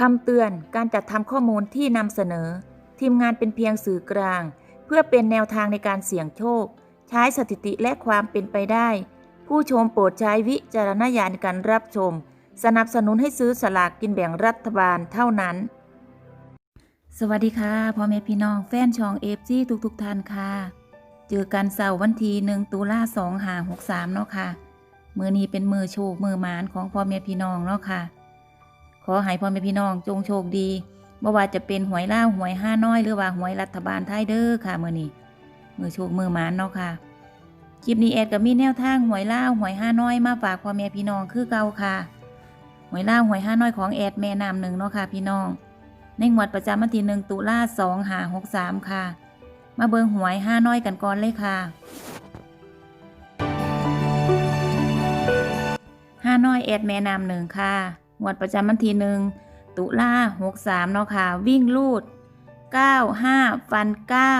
คำเตือนการจัดทำข้อมูลที่นำเสนอ ทีมงานเป็นเพียงสื่อกลาง เพื่อเป็นแนวทางในการเสี่ยงโชค ใช้สถิติและความเป็นไปได้ ผู้ชมโปรดใช้วิจารณญาณในการรับชม สนับสนุนให้ซื้อสลากกินแบ่งรัฐบาลเท่านั้น สวัสดีค่ะพ่อแม่พี่น้องแฟนช่องเอฟซีทุกๆทท่านค่ะ เจอกันเสาร์วันที่หนึ่งตุลาสองหาหกสามเนาะค่ะมือนี้เป็นมือโชคมือหมานของพ่อแม่พี่น้องเนาะค่ะ อให้พ่อแม่พี่น้องจงโชคดีบ่ว่าจะเป็นหวยล่าหวยห้าน้อยหรือว่าหวยรัฐบาลไทยเด้อค่ะมือนี้มือโชคมือหมานเนาะค่ะคลิปนี้แอดก็มีแนวทางหวยล่าหวยห้าน้อยมาฝากพ่อแม่พี่น้องคือเก่าค่ะหวยล่าหวยห้าน้อยของแอดแม่นำหนึ่งเนาะค่ะพี่น้อง ในงวดประจำวันที่หนึ่งตุลาสองหาหกสามค่ะ มาเบิงหวยห้าน้อยกันก่อนเลยค่ะห้าน้อยแอดแม่นำหนึ่งค่ะ งวดประจำวันที่หนึ่งตุลาหกสามเนาะค่ะ วิ่งลูดเก้าห้าฟันเก้า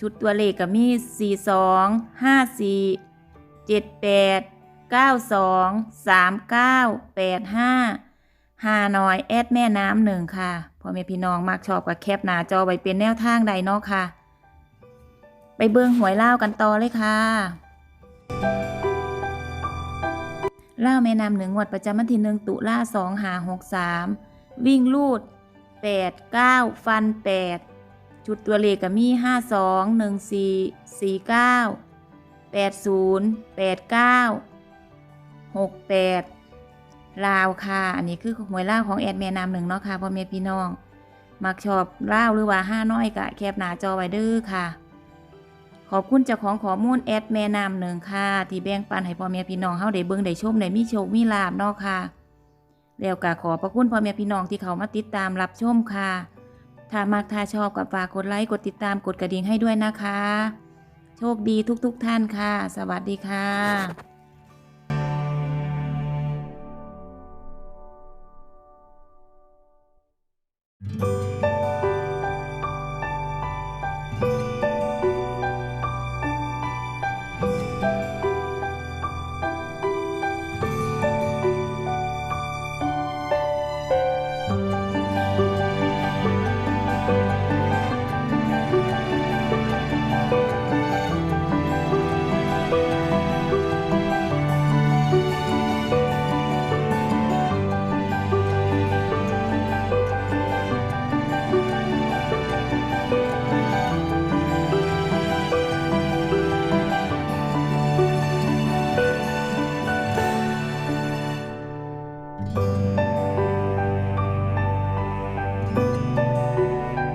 ชุดตัวเลขก็มีสี่สองห้าสี่เจ็ดแปดเก้าสองสามเก้าแปดห้าหาน้อยแอดแม่น้ำหนึ่งค่ะพ่อแม่พี่น้องมักชอบกับแคปหน้าจอไว้เป็นแนวทางใดเนาะค่ะ ไปเบิ่งหวยเล่ากันต่อเลยค่ะ เล่าแม่นำหนึ่งงวดประจำวันที่หนึ่งตุลาสองหาหกสามวิ่งลูดแปดเก้าฟันแปดจุดตัวเลขก็มีห้าสองหนึ่งสี่สี่เก้าแปดศูนย์แปดเก้าหกแปดลาวค่ะ อันนี้คือหวยล่าของแอดแม่นำหนึ่งเนาะค่ะพ่อแม่พี่น้อง มักชอบเล่าหรือว่าห้าน้อยกะแคบหนาจอไว้เด้อค่ะ ขอบคุณเจ้าของข้อมูลแอดแม่นำหนึ่งค่ะ ที่แบ่งปันให้พ่อแม่พี่น้องเฮาได้เบิ่งได้ชมได้มีโชคมีลาบเนาะค่ะ แล้วก็ขอพระคุณพ่อแม่พี่น้องที่เขามาติดตามรับชมค่ะ ถ้ามากถ้าชอบก็ฝากกดไลค์กดติดตามกดกระดิ่งให้ด้วยนะคะ โชคดีทุกๆทท่านค่ะ สวัสดีค่ะ